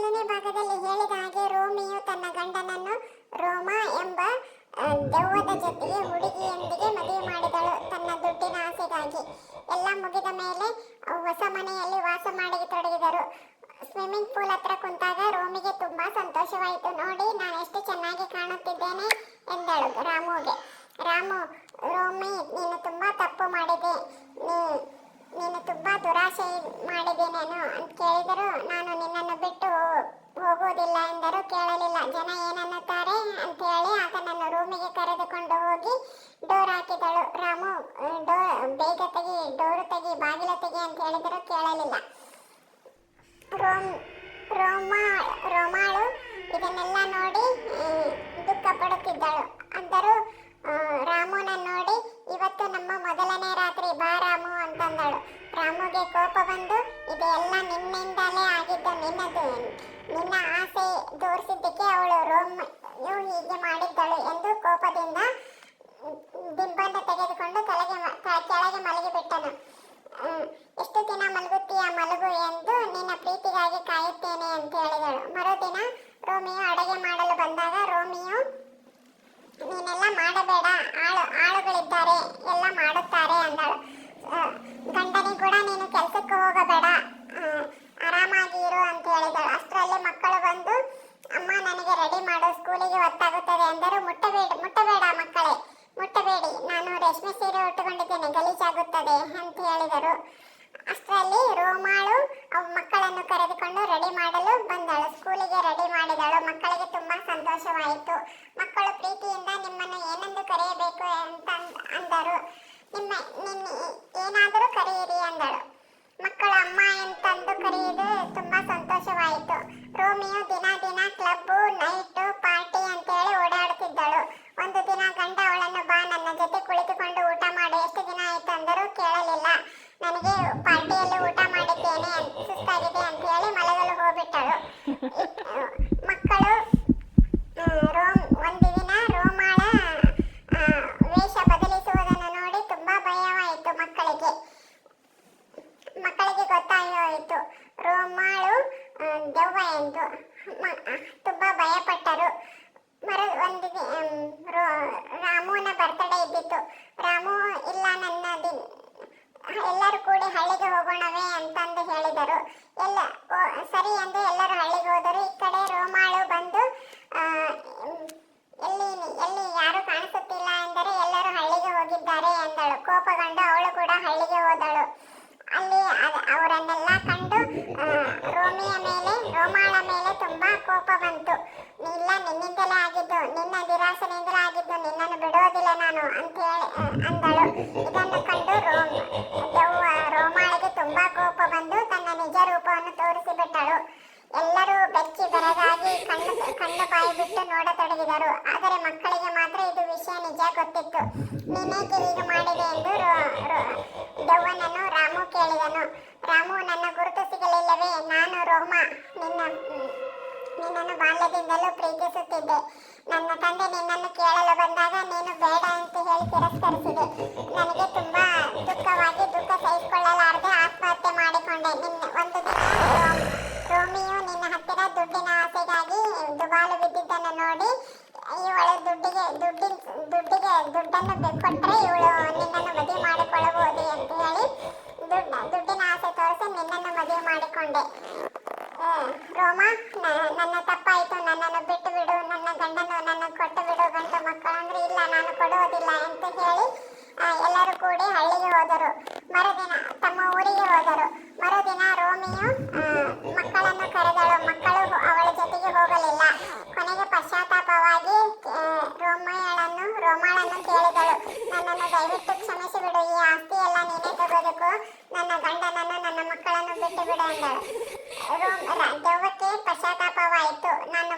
ಮೊದಲನೇ ಭಾಗದಲ್ಲಿ ಹೇಳಿದ ಹಾಗೆ ರೋಮಿಯು ತನ್ನ ಗಂಡನನ್ನು ರೋಮಾ ಎಂಬ ದೆವ್ವದ ಜೊತೆಗೆ ಹುಡುಗಿಯೊಂದಿಗೆ ಮದುವೆ ಮಾಡಿದಳು ತನ್ನ ದುಡ್ಡಿನ ಆಸೆಗಾಗಿ. ಎಲ್ಲ ಮುಗಿದ ಮೇಲೆ ಹೊಸ ಮನೆಯಲ್ಲಿ ವಾಸ ಮಾಡತೊಡಗಿದರು ಸ್ವಿಮ್ಮಿಂಗ್ ಪೂಲ್ ಹತ್ರ ಕುಂತಾಗ ರೋಮಿಗೆ ತುಂಬಾ ಸಂತೋಷವಾಯಿತು. ನೋಡಿ, ನಾನು ಎಷ್ಟು ಚೆನ್ನಾಗಿ ಕಾಣುತ್ತಿದ್ದೇನೆ, ಎಂದಳು ರಾಮುಗೆ. ರಾಮು, ರೋಮಿ, ನೀನು ತುಂಬಾ ತಪ್ಪು ಮಾಡಿದೆ. ನೀ ಮಾಡಿದ್ದೇನೇನು ಅಂತ ಕೇಳಿದರು ನಾನು ನಿನ್ನನ್ನು ಬಿಟ್ಟು ಹೋಗುವುದಿಲ್ಲ ಎಂದರು ಕೇಳಲಿಲ್ಲ. ಜನ ಏನನ್ನುತ್ತಾರೆ ಅಂತ ಹೇಳಿ ಆತನನ್ನು ರೂಮಿಗೆ ಕರೆದುಕೊಂಡು ಹೋಗಿ ಡೋರ್ ಹಾಕಿದಳು. ರಾಮು, ಡೋರ್ ಬೇಗ ತೆಗಿ, ಡೋರ್ ತೆಗಿ, ಬಾಗಿಲು ತೆಗಿ ಅಂತ ಹೇಳಿದರು ಕೇಳಲಿಲ್ಲ. ರೋಮ್, ರೋಮಾ, ರೋಮಾಳು ಇದನ್ನೆಲ್ಲ ನೋಡಿ ದುಃಖ ಪಡುತ್ತಿದ್ದಳು ಅಂದರು ರಾಮುನ ನೋಡಿ, ಇವತ್ತು ನಮ್ಮ ಮೊದಲನೇ ರಾತ್ರಿ ಬಾ ರಾಮು ಅಂತಂದಳು. ರಾಮುಗೆ ಕೋಪ ಬಂದು ಇದೆಲ್ಲ ನಿನ್ನಿಂದಲೇ ಆಗಿದ್ದು ನಿನ್ನದು ನಿನ್ನ ಆಸೆ ತೋರಿಸಿದ್ದಕ್ಕೆ ಅವಳು ರೋಮ್ ಹೀಗೆ ಮಾಡಿದ್ದಳು ಎಂದು ಕೋಪದಿಂದ ದಿಂಬನ್ನು ತೆಗೆದುಕೊಂಡು ತಲೆಗೆ ಕೆಳಗೆ ಮಲಗಿಬಿಟ್ಟನು ಬಿಟ್ಟನು. ಎಷ್ಟು ದಿನ ಮಲಗುತ್ತೀಯ ಮಲಗು ಎಂದು ನಿನ್ನ ಪ್ರೀತಿಗಾಗಿ ಕಾಯುತ್ತೇನೆ ಅಂತ ಹೇಳಿದಳು. ಮರುದಿನ ರೋಮಿಯೋ ಅಡುಗೆ ಮಾಡಲು ಬಂದಾಗ ರೋಮಿಯೋ, ನೀನೆಲ್ಲ ಮಾಡಬೇಡ, ಆಳು, ಆಳುಗಳಿದ್ದಾರೆ, ಎಲ್ಲ ಮಾಡುತ್ತಾರೆ ಅಂದಳು ಆ, ಗಂಡನಿಗೆ ಕೂಡ ನೀನು ಕೆಲಸಕ್ಕೆ ಹೋಗಬೇಡ ಆ, ಆರಾಮಾಗಿ ಇರು ಅಂತ ಹೇಳಿದಳು ಅಷ್ಟರಲ್ಲಿ ಮಕ್ಕಳು ಬಂದು ಅಮ್ಮ ನನಗೆ ರೆಡಿ ಮಾಡು ಸ್ಕೂಲಿಗೆ ಅಂದರೆ ಮುಟ್ಟಬೇಡ ಮುಟ್ಟಬೇಡ ಮಕ್ಕಳೇ, ಮುಟ್ಟಬೇಡಿ. ನಾನು ರೇಷ್ಮೆ ಸೀರೆ ಉಟ್ಟುಕೊಂಡಿದ್ದೇನೆ, ಗಲೀಜಾಗುತ್ತದೆ ಅಂತ ಹೇಳಿದರು. ಅಷ್ಟರಲ್ಲಿ ರೋಮಾಳು ಅವು ಮಕ್ಕಳನ್ನು ಕರೆದುಕೊಂಡು ರೆಡಿ ಮಾಡಲು ಬಂದಳು. ಸ್ಕೂಲಿಗೆ ರೆಡಿ ಮಾಡಿದಳು. ಮಕ್ಕಳಿಗೆ ತುಂಬಾ ಸಂತೋಷವಾಯಿತು. ಮಕ್ಕಳು ಪ್ರೀತಿಯಿಂದ ನಿಮ್ಮನ್ನು ಏನೆಂದು ಕರೆಯಬೇಕು ಅಂತ ಅಂದ್- ಅಂದರು. ನಿಮ್ಮ, ನಿನ್ನ ಏನಾದರೂ ಕರೆಯಿರಿ ಅಂದಳು. ಮಕ್ಕಳ ಅಮ್ಮ ಎಂತಂದು ಕರೆಯುವುದು ತುಂಬಾ ನನಗೆ ಪಾರ್ಟಿಯಲ್ಲಿ ಊಟ ಮಾಡಿದ್ದೇನೆ ಸುಸ್ತಾಗಿದೆ ಅಂತ ಹೇಳಿ ಮಲಗಲು ಹೋಗ್ಬಿಟ್ಟಳು ಮಕ್ಕಳು ರೋಮ್, ಒಂದು ದಿನ ರೋಮಾಳ ವೇಷ ಬದಲಿಸುವುದನ್ನು ನೋಡಿ ತುಂಬಾ ಭಯವಾಯಿತು ಮಕ್ಕಳಿಗೆ. ಮಕ್ಕಳಿಗೆ ಗೊತ್ತಾಗೋಯಿತು, ರೋಮಾಳು ದೆವ್ವ ಎಂದು. ತುಂಬಾ ಭಯಪಟ್ಟರು ಮರು ಒಂದು ದಿ- ಆಮ್, ರೋ- ರಾಮುನ ಬರ್ತಡೇ ಇದ್ದಿತ್ತು ರಾಮು ಇಲ್ಲ ನನ್ನ ದಿನ್ ಎಲ್ಲರೂ ಕೂಡಿ ಹಳ್ಳಿಗೆ ಹೋಗೋಣವೇ ಅಂತಂದು ಹೇಳಿದರು ಎಲ್ಲ ಓ- ಸರಿ ಎಂದು ಎಲ್ಲರೂ ಹಳ್ಳಿಗೆ ಹೋದರು ಈ ಕಡೆ ರೋಮಾಳು ಬಂದು ಆ, ಮ್, ಎಲ್ಲಿ ಎಲ್ಲಿ ಯಾರು ಕಾಣಿಸುತ್ತಿಲ್ಲ ಎಂದರೆ ಎಲ್ಲರೂ ಹಳ್ಳಿಗೆ ಹೋಗಿದ್ದಾರೆ ಎಂದಳು ಕೋಪಗೊಂಡು ಅವಳು ಕೂಡ ಹಳ್ಳಿಗೆ ಹೋದಳು. ಅಲ್ಲಿ ಅವರನ್ನೆಲ್ಲ ಕಂಡು ರೋಮಿಯ ಮೇಲೆ, ರೋಮಾಳ ಮೇಲೆ ತುಂಬಾ ಕೋಪ ಬಂತು. ಇಲ್ಲ, ನಿನ್ನಿಂದಲೇ ಆಗಿದ್ದು, ನಿನ್ನ ನಿರಾಸನೆಯಿಂದಲೇ ಆಗಿದ್ದು, ನಿನ್ನನ್ನು ಬಿಡೋದಿಲ್ಲ ನಾನು ಅಂತ ಹೇಳಿ ಅಂದಳು. ಇದನ್ನು ಕಂಡು ರೋಮ್ ರೋಮಾಳಿಗೆ ತುಂಬಾ ಕೋಪ ಬಂದು ತನ್ನ ನಿಜ ರೂಪವನ್ನು ತೋರಿಸಿಬಿಟ್ಟಳು ಎಲ್ಲರೂ ಬೆಚ್ಚಿ ಬೆರಗಾಗಿ ಕಣ್ಣು ಕಣ್ಣು ಬಾಯಿ ಬಿಟ್ಟು ನೋಡತೊಡಗಿದರು. ಆದರೆ ಮಕ್ಕಳಿಗೆ ಮಾತ್ರ ಇದು ವಿಷಯ ನಿಜ ಗೊತ್ತಿತ್ತು. ನೀನೇಕೆ ಹೀಗೆ ಮಾಡಿದೆ ಎಂದು ರೋಮ ನಿನ್ನ, ನಿನ್ನನ್ನು ಬಾಲ್ಯದಿಂದಲೂ ಪ್ರೀತಿಸುತ್ತಿದ್ದೆ. ನನ್ನ ತಂದೆ ನಿನ್ನನ್ನು ಕೇಳಲು ಬಂದಾಗ ನೀನು ಬೇಡ ಅಂತ ಹೇಳಿ ತಿರಸ್ಕರಿಸಿದೆ. ನನಗೆ ತುಂಬಾ ದುಃಖವಾಗಿ ದುಃಖ ಸಹಿಸಿಕೊಳ್ಳಲಾರದೆ ಆತ್ಮಹತ್ಯೆ ಮಾಡಿಕೊಂಡೆ. ನಿನ್ನ, ಒಂದು ದಿನ ರೋಮಿಯು ನಿನ್ನ ಹತ್ತಿರ ದುಡ್ಡಿನ ಆಸೆಗಾಗಿ ದುಬಾಲು ಬಿದ್ದಿದ್ದನ್ನು ನೋಡಿ, ಇವಳು ದುಡ್ಡಿಗೆ, ದುಡ್ಡಿನ, ದುಡ್ಡಿಗೆ ದುಡ್ಡನ್ನು ಕೊಟ್ಟರೆ ಇವಳು ನಿನ್ನನ್ನು ಮದುವೆ ಮಾಡಿಕೊಳ್ಳಬಹುದು ಅಂತ ಹೇಳಿ ದುಡ್ಡ, ದುಡ್ಡಿನ ಆಸೆ ತೋರಿಸಿ ನಿನ್ನನ್ನು ಮದುವೆ ಮಾಡಿಕೊಂಡೆ. ರೋಮ? ನನ್ನ ತಪ್ಪಾಯಿತು. ನನ್ನನ್ನು ಬಿಟ್ಟು ಬಿಡು. ನನ್ನ ಗಂಡನು ನನ್ನ ಕೊಟ್ಟು ಬಿಡು ಗಂಡು ಮಕ್ಕಳು. ಅಂದ್ರೆ ಇಲ್ಲ, ನಾನು ಕೊಡುವುದಿಲ್ಲ ಅಂತ ಹೇಳಿ ಎಲ್ಲರೂ ಕೂಡಿ ಹಳ್ಳಿಗೆ ಹೋದರು. ಮರುದಿನ ತಮ್ಮ ಊರಿಗೆ ಹೋದರು. ಮರುದಿನ ರೋಮಿಯು ಮಕ್ಕಳನ್ನು ಕರೆದಳು. ಮಕ್ಕಳು ಅವಳ ಜೊತೆಗೆ ಹೋಗಲಿಲ್ಲ. ಕೊನೆಗೆ ಪಶ್ಚಾತ್ತಾಪವಾಗಿ ರೋಮಯಳನ್ನು, ರೋಮಾಳನ್ನು ಕೇಳಿದಳು. ನನ್ನನ್ನು ದಯವಿಟ್ಟು ಕ್ಷಮಿಸಿ ಬಿಡು ಈ ಆಸ್ತಿ ಎಲ್ಲ ನೀನೇ ತಗೋಬೇಕು ನನ್ನ ಗಂಡನನ್ನು ನನ್ನ ಮಕ್ಕಳನ್ನು ಬಿಟ್ಟು ಬಿಡು ದೆವ್ವಕ್ಕೆ ಪಶ್ಚಾತ್ತಾಪವಾಯಿತು. ನಾನು